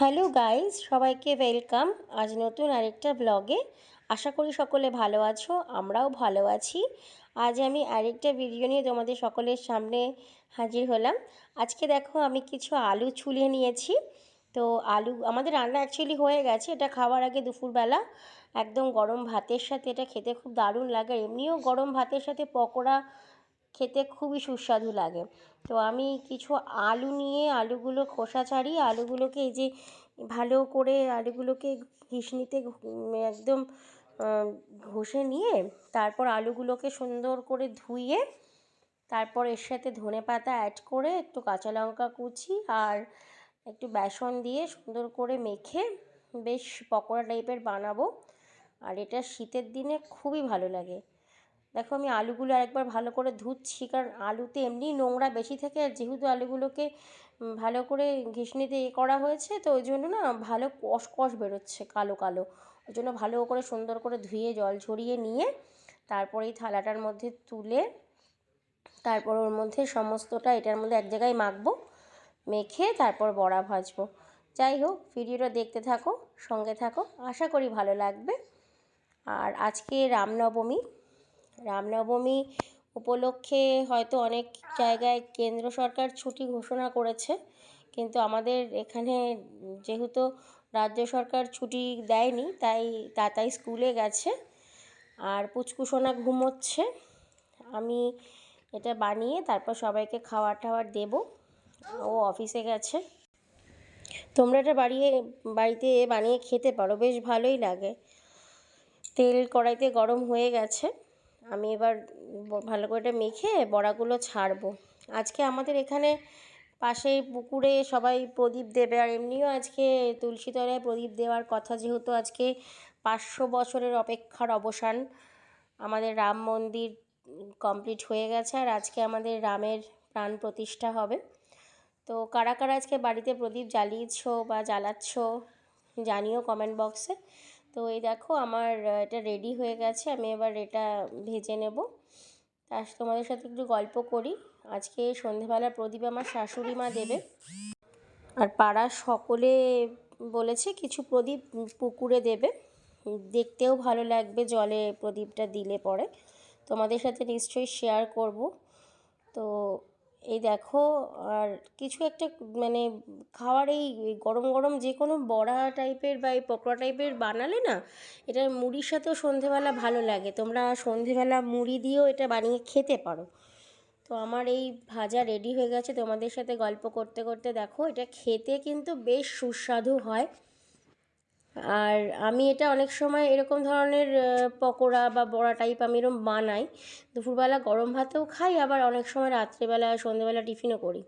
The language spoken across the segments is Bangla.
হ্যালো গাইস, সবাইকে ওয়েলকাম আজ নতুন আরেকটা ব্লগে। আশা করি সকলে ভালো আছো, আমরাও ভালো আছি। আজ আমি আরেকটা ভিডিও নিয়ে তোমাদের সকলের সামনে হাজির হলাম। আজকে দেখো আমি কিছু আলু ছুলিয়ে নিয়েছি। তো আলু, আমাদের রান্না অ্যাকচুয়ালি হয়ে গেছে, এটা খাওয়ার আগে দুপুরবেলা একদম গরম ভাতের সাথে, এটা খেতে খুব দারুণ লাগে। এমনিও গরম ভাতের সাথে পকোড়া খেতে খুবই সুস্বাদু লাগে। তো আমি কিছু আলু নিয়ে আলুগুলো খোসা ছাড়িয়ে আলুগুলোকে এই যে ভালো করে আলুগুলোকে ঘিসনিতে একদম ঘষে নিয়ে তারপর আলুগুলোকে সুন্দর করে ধুয়ে তারপর এর সাথে ধনে পাতা অ্যাড করে একটু কাঁচা লঙ্কা কুচি আর একটু বেসন দিয়ে সুন্দর করে মেখে বেশ পকোড়া টাইপের বানাবো। আর এটা শীতের দিনে খুবই ভালো লাগে। দেখো আমি আলুগুলো আরেকবার ভালো করে ধুচ্ছি, কারণ আলুতে এমনি নোংরা বেশি থাকে আর যেহেতু আলুগুলোকে ভালো করে ঘিসনিতে এ করা হয়েছে, তো ওই জন্য না ভালো কষ কষ বেরোচ্ছে কালো কালো। ওই জন্য ভালো করে সুন্দর করে ধুয়ে জল ঝরিয়ে নিয়ে তারপর এই থালাটার মধ্যে তুলে তারপর ওর মধ্যে সমস্তটা এটার মধ্যে এক জায়গায় মাখবো, মেখে তারপর বড়া ভাজবো। যাই হোক, ভিডিওটা দেখতে থাকো, সঙ্গে থাকো, আশা করি ভালো লাগবে। আর আজকে রামনবমী রামনবমী উপলক্ষে হয়তো অনেক জায়গায় কেন্দ্র সরকার ছুটি ঘোষণা করেছে, কিন্তু আমাদের এখানে যেহেতু রাজ্য সরকার ছুটি দেয়নি, তাই তাতাই স্কুলে গেছে আর পুচকুসোনা ঘুমোচ্ছে। আমি এটা বানিয়ে তারপর সবাইকে খাবার টাওয়ার দেব। ও অফিসে গেছে। তোমরা এটা বাড়িয়ে, বাড়িতে বানিয়ে খেতে পারো, বেশ ভালোই লাগে। তেল কড়াইতে গরম হয়ে গেছে। আমি এবার ভালো করে এটা মেখে বড়াগুলো ছাড়বো। আজকে আমাদের এখানে পাশেই পুকুরে সবাই প্রদীপ দেবে, আর এমনিও আজকে তুলসী তলায় প্রদীপ দেওয়ার কথা যেহেতু আজকে পাঁচশো বছরের অপেক্ষার অবসান, আমাদের রাম মন্দির কমপ্লিট হয়ে গেছে, আর আজকে আমাদের রামের প্রাণ প্রতিষ্ঠা হবে। তো কারা কারা আজকে বাড়িতে প্রদীপ জ্বালিয়েছ বা জ্বালাচ্ছ জানিও কমেন্ট বক্সে তো এই দেখো আমার এটা রেডি হয়ে গেছে, আমি এবার এটা ভেজে নেব। তার তোমাদের সাথে একটু গল্প করি। আজকে সন্ধেবেলা প্রদীপ আমার শাশুড়ি মা দেবে। আর পাড়ার সকলে বলেছে কিছু প্রদীপ পুকুরে দেবে। দেখতেও ভালো লাগবে জলে প্রদীপটা দিলে পরে। তোমাদের সাথে নিশ্চয়ই শেয়ার করব। তো এই দেখো, আর কিছু একটা মানে খাওয়ার এই গরম গরম যে কোনো বড়া টাইপের বা এই পকোড়া টাইপের বানালে না এটা মুড়ির সাথেও সন্ধেবেলা ভালো লাগে। তোমরা সন্ধেবেলা মুড়ি দিয়েও এটা বানিয়ে খেতে পারো। তো আমার এই ভাজা রেডি হয়ে গেছে। তোমাদের সাথে গল্প করতে করতে দেখো, এটা খেতে কিন্তু বেশ সুস্বাদু হয়। আর আমি এটা অনেক সময় এরকম ধরনের পকোড়া বা বড়া টাইপ আমি এরকম বানাই। দুপুরবেলা গরম ভাতেও খাই, আবার অনেক সময় রাত্রেবেলা, সন্ধেবেলা টিফিনও করি।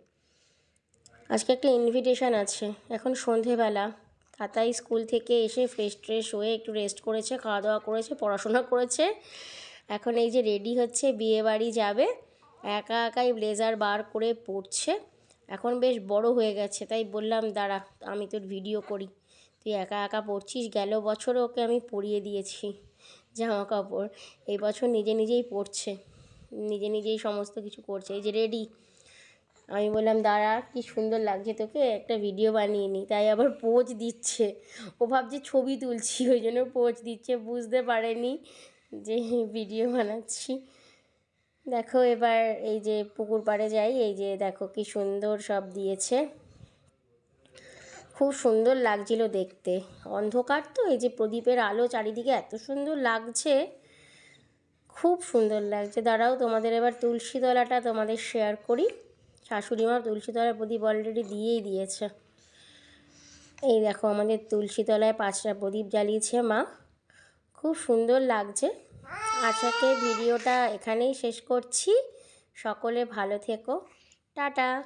আজকে একটা ইনভিটেশান আছে। এখন সন্ধেবেলা। তাতাই স্কুল থেকে এসে ফ্রেশ ট্রেশ হয়ে একটু রেস্ট করেছে খাওয়া দাওয়া করেছে, পড়াশোনা করেছে। এখন এই যে রেডি হচ্ছে বিয়ে বাড়ি যাবে। একা একাই ব্লেজার বার করে পড়ছে এখন বেশ বড় হয়ে গেছে, তাই বললাম, দাঁড়া, আমি তোর ভিডিও করি। তুই একা একা পড়ছিস, গেল বছরও ওকে আমি পরিয়ে দিয়েছি। জামা কাপড়, এই বছর নিজে নিজেই পড়ছে। নিজে নিজেই সমস্ত কিছু করছে। এই যে রেডি আমি বললাম, দাঁড়া, কি সুন্দর লাগছে তোকে, একটা ভিডিও বানিয়ে নিই তাই আবার পোজ দিচ্ছে। ও ভাবছে ছবি তুলছি, ওই জন্য পোজ দিচ্ছে। বুঝতে পারেনি যে ভিডিও বানাচ্ছি। দেখো এবার এই যে পুকুর পাড়ে যাই, এই যে দেখো কি সুন্দর সব দিয়েছে। খুব সুন্দর লাগছিল দেখতে। অন্ধকার তো, এই যে প্রদীপের আলো চারিদিকে এত সুন্দর লাগছে। খুব সুন্দর লাগছে। দাঁড়াও, তোমাদের এবার তুলসী তলাটা তোমাদের শেয়ার করি। শাশুড়ি মা তুলসী প্রদীপ অলরেডি দিয়েই দিয়েছে। এই দেখো, আমাদের তুলসী তলায় পাঁচটা প্রদীপ জ্বালিয়েছে মা। খুব সুন্দর লাগছে। আজকে ভিডিওটা এখানেই শেষ করছি। সকলে ভালো থেকো। টাটা।